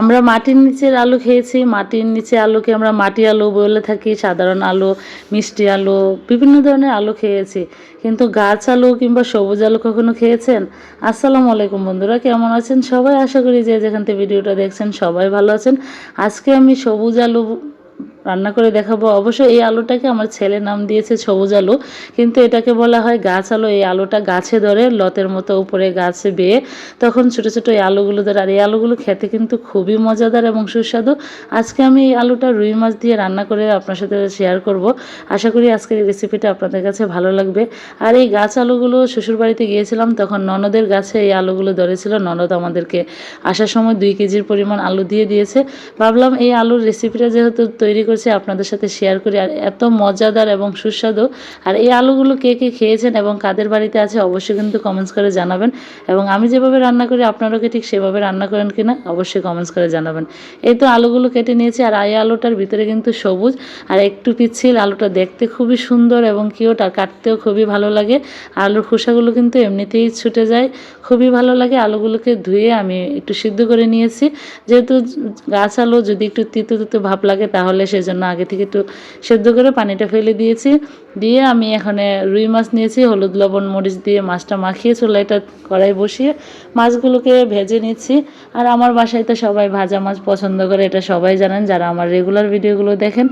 আমরা মাটির নিচের আলু খেয়েছি, মাটির নিচে আলুকে আমরা মাটি আলু বলে থাকি, সাধারণ আলু, মিষ্টি আলু, বিভিন্ন ধরনের আলু খেয়েছি। কিন্তু গাছ আলু কিংবা সবুজ আলু কখনো খেয়েছেন? আসসালামু আলাইকুম বন্ধুরা, কেমন আছেন সবাই? আশা করি যে যেখান থেকে ভিডিওটা দেখছেন সবাই ভালো আছেন। আজকে আমি সবুজ আলু রান্না করে দেখাবো। অবশ্য এই আলুটাকে আমার ছেলে নাম দিয়েছে সবুজ আলু। কিন্তু এটাকে বলা হয় গাছ আলু। এই আলুটা গাছে ধরে লতের মতো উপরে গাছে বেয়ে তখন ছোট ছোট এই আলুগুলো ধরে আর এই আলুগুলো খেতে কিন্তু খুবই মজাদার এবং সুস্বাদু। আজকে আমি এই আলুটা রুই মাছ দিয়ে রান্না করে আপনার সাথে শেয়ার করব। আশা করি আজকের এই রেসিপিটা আপনাদের কাছে ভালো লাগবে। আর এই গাছ আলুগুলো শ্বশুর বাড়িতে গিয়েছিলাম, তখন ননদের গাছে এই আলুগুলো ধরেছিল। ননদ আমাদেরকে আসার সময় দুই কেজির পরিমাণ আলু দিয়ে দিয়েছে। ভাবলাম এই আলুর রেসিপিটা যেহেতু তৈরি করছি আপনাদের সাথে শেয়ার করি। আর এত মজাদার এবং সুস্বাদু। আর এই আলুগুলো কে কে খেয়েছেন এবং কাদের বাড়িতে আছে অবশ্যই কিন্তু কমেন্টস করে জানাবেন। এবং আমি যেভাবে রান্না করি, আপনারাও ঠিক সেভাবে রান্না করেন কিনা অবশ্যই কমেন্টস করে জানাবেন। এই তো আলুগুলো কেটে নিয়েছি, আর এই আলুটার ভিতরে কিন্তু সবুজ আর একটু পিচ্ছিল। আলুটা দেখতে খুবই সুন্দর এবং কিউট আর কাটতেও খুবই ভালো লাগে। আলুর খোসাগুলো কিন্তু এমনিতেই ছুটে যায়। খুবই ভালো লাগে। আলুগুলোকে ধুয়ে আমি একটু সিদ্ধ করে নিয়েছি। যেহেতু গাছ আলু যদি একটু তিতো তিতো ভাব লাগে, তাহলে সেজন্য আগে থেকে একটু সেদ্ধ করে পানিটা ফেলে দিয়েছি। দিয়ে আমি এখানে রুই মাছ নিয়েছি, হলুদ, লবণ, মরিচ দিয়ে মাছটা মাখিয়ে চুলাইটা কড়াই বসিয়ে মাছগুলোকে ভেজে নিচ্ছি। আর আমার বাসায় তো সবাই ভাজা মাছ পছন্দ করে, এটা সবাই জানেন, যারা আমার রেগুলার ভিডিওগুলো দেখেন।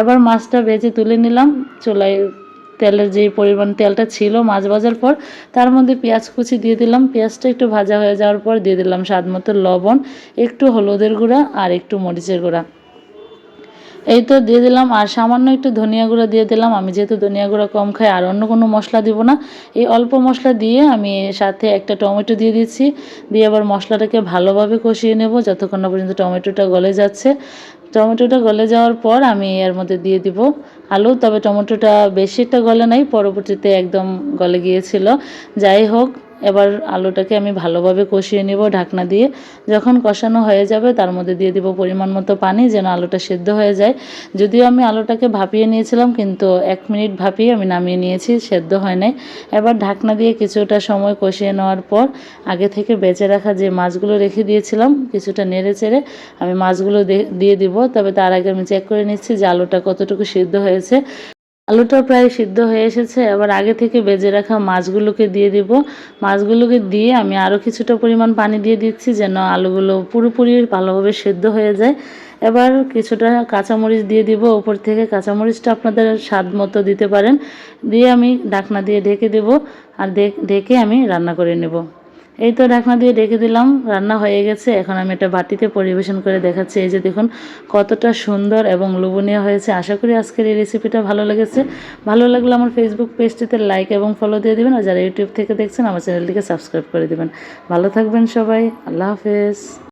এবার মাছটা ভেজে তুলে নিলাম। চুলায় তেলের যে পরিমাণ তেলটা ছিল মাছ ভাজার পর, তার মধ্যে পেঁয়াজ কুচি দিয়ে দিলাম। পেঁয়াজটা একটু ভাজা হয়ে যাওয়ার পর দিয়ে দিলাম স্বাদ মতো লবণ, একটু হলুদের গুঁড়া আর একটু মরিচের গুঁড়া। এই তো দিয়ে দিলাম, আর সামান্য একটু ধনিয়া গুঁড়ো দিয়ে দিলাম। আমি যেহেতু ধনিয়া গুঁড়ো কম খাই, আর অন্য কোনো মশলা দিব না। এই অল্প মশলা দিয়ে আমি সাথে একটা টমেটো দিয়ে দিচ্ছি। দিয়ে আবার মশলাটাকে ভালোভাবে কষিয়ে নেব, যতক্ষণ না পর্যন্ত টমেটোটা গলে যাচ্ছে। টমেটোটা গলে যাওয়ার পর আমি এর মধ্যে দিয়ে দিব আলু, তবে টমেটোটা বেশিটা গলে নাই, পরবর্তীতে একদম গলে গিয়েছিল। যাই হোক এবার আলুটাকে আমি ভালোভাবে কষিয়ে নেব ঢাকনা দিয়ে। যখন কষানো হয়ে যাবে, তার মধ্যে দিয়ে দিব পরিমাণ মতো পানি যেন আলুটা সেদ্ধ হয়ে যায়। যদিও আমি আলুটাকে ভাপিয়ে নিয়েছিলাম, কিন্তু এক মিনিট ভাপিয়ে আমি নামিয়ে নিয়েছি, সেদ্ধ হয় নাই। এবার ঢাকনা দিয়ে কিছুটা সময় কষিয়ে নেওয়ার পর, আগে থেকে বেঁচে রাখা যে মাছগুলো রেখে দিয়েছিলাম, কিছুটা নেড়ে চেড়ে আমি মাছগুলো দিয়ে দিব। তবে তার আগে আমি চেক করে নিচ্ছি যে আলুটা কতটুকু সিদ্ধ হয়েছে। আলুটা প্রায় সিদ্ধ হয়ে এসেছে, এবার আগে থেকে বেজে রাখা মাছগুলোকে দিয়ে দিব। মাছগুলোকে দিয়ে আমি আরও কিছুটা পরিমাণ পানি দিয়ে দিচ্ছি যেন আলুগুলো পুরোপুরি ভালোভাবে সেদ্ধ হয়ে যায়। এবার কিছুটা কাঁচামরিচ দিয়ে দিব, ওপর থেকে কাঁচামরিচটা আপনাদের স্বাদ মতো দিতে পারেন। দিয়ে আমি ঢাকনা দিয়ে ঢেকে দেব, আর ঢেকে আমি রান্না করে নেব। এই তো ঢাকনা দিয়ে ডেকে দিলাম, রান্না হয়ে গেছে। এখন আমি এটা বাটিতে পরিবেশন করে দেখাচ্ছি। এই যে দেখুন, কতটা সুন্দর এবং লোভনীয় হয়েছে। আশা করি আজকের এই রেসিপিটা ভালো লেগেছে। ভালো লাগলে আমার ফেসবুক পেজটিতে লাইক এবং ফলো দিয়ে দেবেন, আর যারা ইউটিউব থেকে দেখছেন, আমার চ্যানেলটিকে সাবস্ক্রাইব করে দেবেন। ভালো থাকবেন সবাই। আল্লাহ হাফেজ।